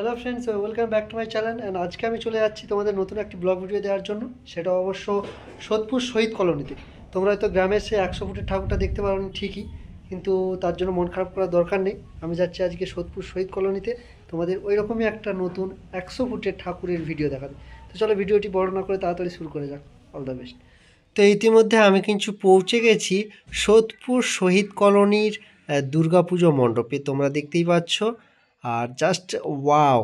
Hello friends welcome back to my channel and আজকে আমি চলে যাচ্ছি তোমাদের নতুন একটি ব্লগ ভিডিও দেওয়ার জন্য। সেটা অবশ্য সোদপুর শহীদ কলোনিতে। তোমরা হয়তো গ্রামের সে একশো ফুটের ঠাকুরটা দেখতে পারো ঠিকই, কিন্তু তার জন্য মন খারাপ করার দরকার নেই। আমি যাচ্ছি আজকে সোদপুর শহীদ কলোনিতে। তোমাদের ওই রকমই একটা নতুন একশো ফুটের ঠাকুরের ভিডিও দেখাবে তো চলো ভিডিওটি বড় না করে তাড়াতাড়ি শুরু করে যাক। অল দ্য বেস্ট তো ইতিমধ্যে আমি কিন্তু পৌঁছে গেছি সোদপুর শহীদ কলোনির দুর্গাপুজো মণ্ডপে। তোমরা দেখতেই পাচ্ছ আর জাস্ট ওয়াও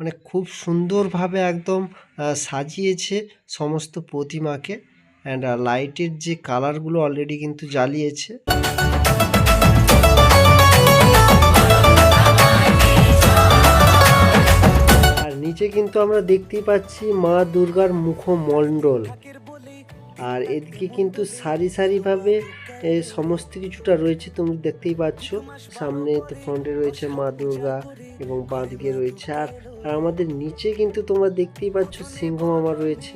মানে খুব সুন্দরভাবে একদম সাজিয়েছে সমস্ত প্রতিমাকে অ্যান্ড লাইটের যে কালারগুলো অলরেডি কিন্তু জ্বালিয়েছে। আর নিচে কিন্তু আমরা দেখতেই পাচ্ছি মা দুর্গার মুখমণ্ডল। আর এদিকে কিন্তু সারি সারিভাবে সমস্ত কিছুটা রয়েছে তুমি দেখতেই পাচ্ছ। সামনে তো ফ্রন্টে রয়েছে মা দুর্গা এবং বাঁদিকে রয়েছে। আর আর আমাদের নিচে কিন্তু তোমরা দেখতেই পাচ্ছ সিংহ মামা রয়েছে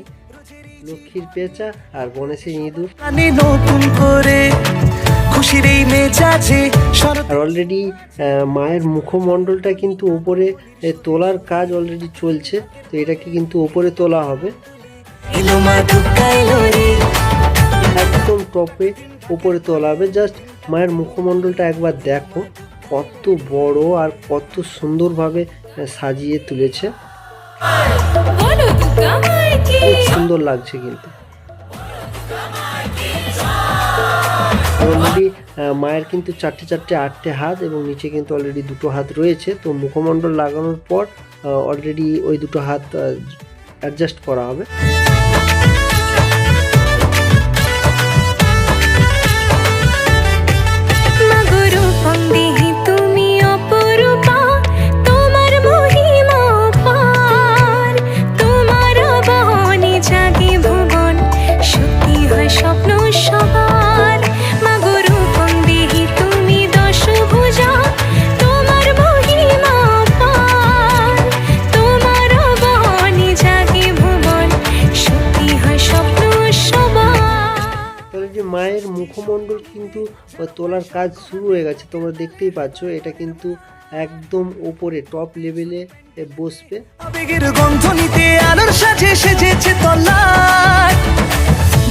লক্ষ্মীর পেঁচা আর গণেশের ইঁদুর। নতুন করে খুশির এই মেজাজে আর অলরেডি মায়ের মুখমণ্ডলটা কিন্তু ওপরে তোলার কাজ অলরেডি চলছে। তো এটাকে কিন্তু ওপরে তোলা হবে। এলো মা দুর্গা এলো টপে উপরে তোলা হবে জাস্ট মায়ের মুখমণ্ডলটা একবার দেখো, কত বড় আর কত সুন্দরভাবে সাজিয়ে তুলেছে। খুব সুন্দর লাগছে কিন্তু। অলরেডি মায়ের কিন্তু চারটে চারটে আটটে হাত এবং নিচে কিন্তু অলরেডি দুটো হাত রয়েছে। তো মুখমণ্ডল লাগানোর পর অলরেডি ওই দুটো হাত অ্যাডজাস্ট করা হবে। অলরেডি মায়ের মুখমণ্ডল কিন্তু তোলার কাজ শুরু হয়ে গেছে। তোমরা দেখতেই পাচ্ছ, এটা কিন্তু একদম ওপরে টপ লেভেলে বসবে। আলোর সাজে সেজেছে তলায়।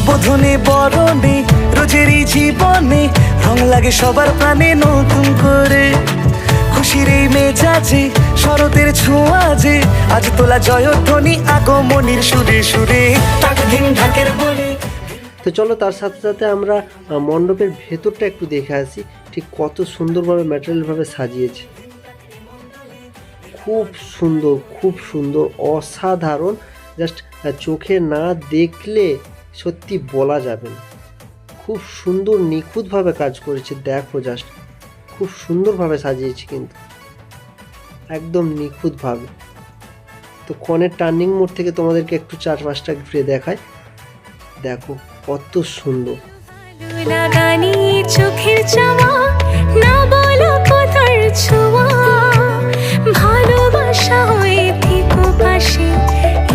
বোধনে, বরণে রোজেরই জীবনে, রং লাগে সবার প্রাণে নতুন করে। খুশির এই মেজাজে, শরতের ছোঁয়া যে আজ তোলা জয়ধ্বনি আগমনির সুরে সুরে ঢাকের বলে। তো চলো তার সাথে সাথে আমরা মণ্ডপের ভেতরটা একটু দেখে আসি, ঠিক কত সুন্দরভাবে ম্যাটেরিয়ালভাবে সাজিয়েছে। খুব সুন্দর খুব সুন্দর, অসাধারণ, জাস্ট চোখে না দেখলে সত্যি বলা যাবে না। খুব সুন্দর নিখুঁতভাবে কাজ করেছে, দেখো জাস্ট, খুব সুন্দরভাবে সাজিয়েছে কিন্তু। একদম নিখুঁতভাবে। তো কনের টার্নিং মোড থেকে তোমাদেরকে একটু চারপাশটা ঘুরে দেখায় দেখো। কত সুন্দর। চোখের চাওয়া না বলো কথার ছোঁয়া। ভালোবাসা হয়ে থেকো পাশে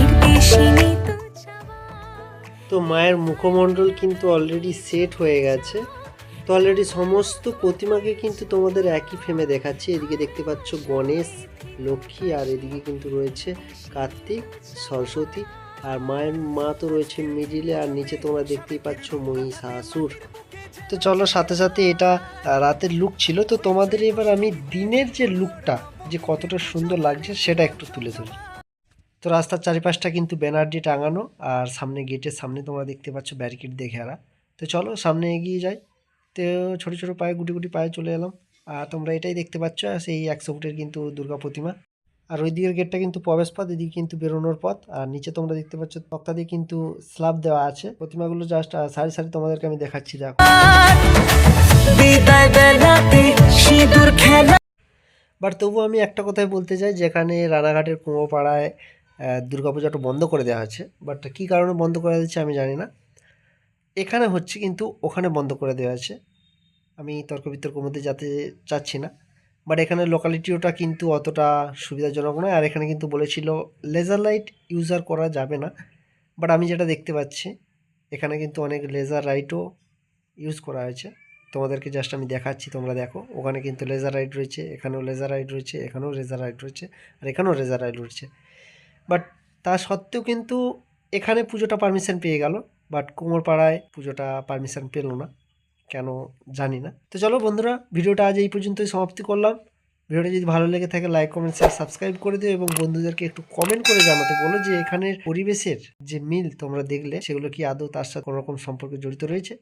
এর বেশি নেই তো তো মায়ের মুখমণ্ডল কিন্তু অলরেডি সেট হয়ে গেছে। তো অলরেডি সমস্ত প্রতিমাকে কিন্তু তোমাদের একই ফ্রেমে দেখাচ্ছি। এদিকে দেখতে পাচ্ছ গণেশ লক্ষ্মী আর এদিকে কিন্তু রয়েছে কার্তিক সরস্বতী আর মায়ের মা তো রয়েছে মিডিলে আর নিচে তোমরা দেখতেই পাচ্ছ মহিষাসুর তো চলো সাথে সাথে এটা রাতের লুক ছিল। তো তোমাদের এবার আমি দিনের যে লুকটা যে কতটা সুন্দর লাগছে, সেটা একটু তুলে ধরি। তো রাস্তার চারিপাশটা কিন্তু ব্যানার দিয়ে টাঙানো, আর সামনে গেটের সামনে তোমরা দেখতে পাচ্ছ ব্যারিকেড দিয়ে ঘেরা। তো চলো সামনে এগিয়ে যাই। তো ছোটো ছোটো পায়ে গুটি গুটি পায়ে চলে এলাম। আর তোমরা এটাই দেখতে পাচ্ছ, সেই একশো ফুটের কিন্তু দুর্গা প্রতিমা। আর ওই দিকের গেটটা কিন্তু প্রবেশ পথ এদিকে কিন্তু বেরোনোর পথ। আর নিচে তোমরা দেখতে পাচ্ছ তক্তা দিয়ে কিন্তু স্ল্যাব দেওয়া আছে। প্রতিমাগুলো জাস্ট সারি সারি তোমাদেরকে আমি দেখাচ্ছি দেখো। বাট তবুও আমি একটা কথাই বলতে চাই যেখানে রানাঘাটের কুঁয়োপাড়ায় আহ, দুর্গাপূজাটা বন্ধ করে দেওয়া আছে বাট কী কারণে বন্ধ করে দিচ্ছে আমি জানি না। এখানে হচ্ছে কিন্তু ওখানে বন্ধ করে দেওয়া আছে আমি তর্ক বিতর্কের মধ্যে যেতে চাচ্ছি না। বাট এখানে লোকালিটিওটা কিন্তু অতটা সুবিধাজনক নয়। আর এখানে কিন্তু বলেছিল লেজার লাইট ইউজার করা যাবে না। বাট আমি যেটা দেখতে পাচ্ছি, এখানে কিন্তু অনেক লেজার লাইটও ইউজ করা হয়েছে। তোমাদেরকে জাস্ট আমি দেখাচ্ছি, তোমরা দেখো। ওখানে কিন্তু লেজার রাইড রয়েছে, এখানেও লেজার রাইড রয়েছে, এখানেও লেজার রাইড রয়েছে, আর এখানেও লেজার রাইড রয়েছে। বাট তা সত্ত্বেও কিন্তু এখানে পুজোটা পারমিশন পেয়ে গেল। বাট কুমোরপাড়ায় পুজোটা পারমিশন পেল না। কেন জানি না। তো চলো বন্ধুরা, ভিডিওটা আজ এই পর্যন্তই সমাপ্তি করলাম। ভিডিওটা যদি ভালো লেগে থাকে লাইক কমেন্ট শেয়ার সাবস্ক্রাইব করে দিও এবং বন্ধুদেরকে একটু কমেন্ট করে জানাতে বলো যে এখানের পরিবেশের যে মিল তোমরা দেখলে, সেগুলো কি আদৌ তার সাথে কোনোরকম সম্পর্কে জড়িত রয়েছে?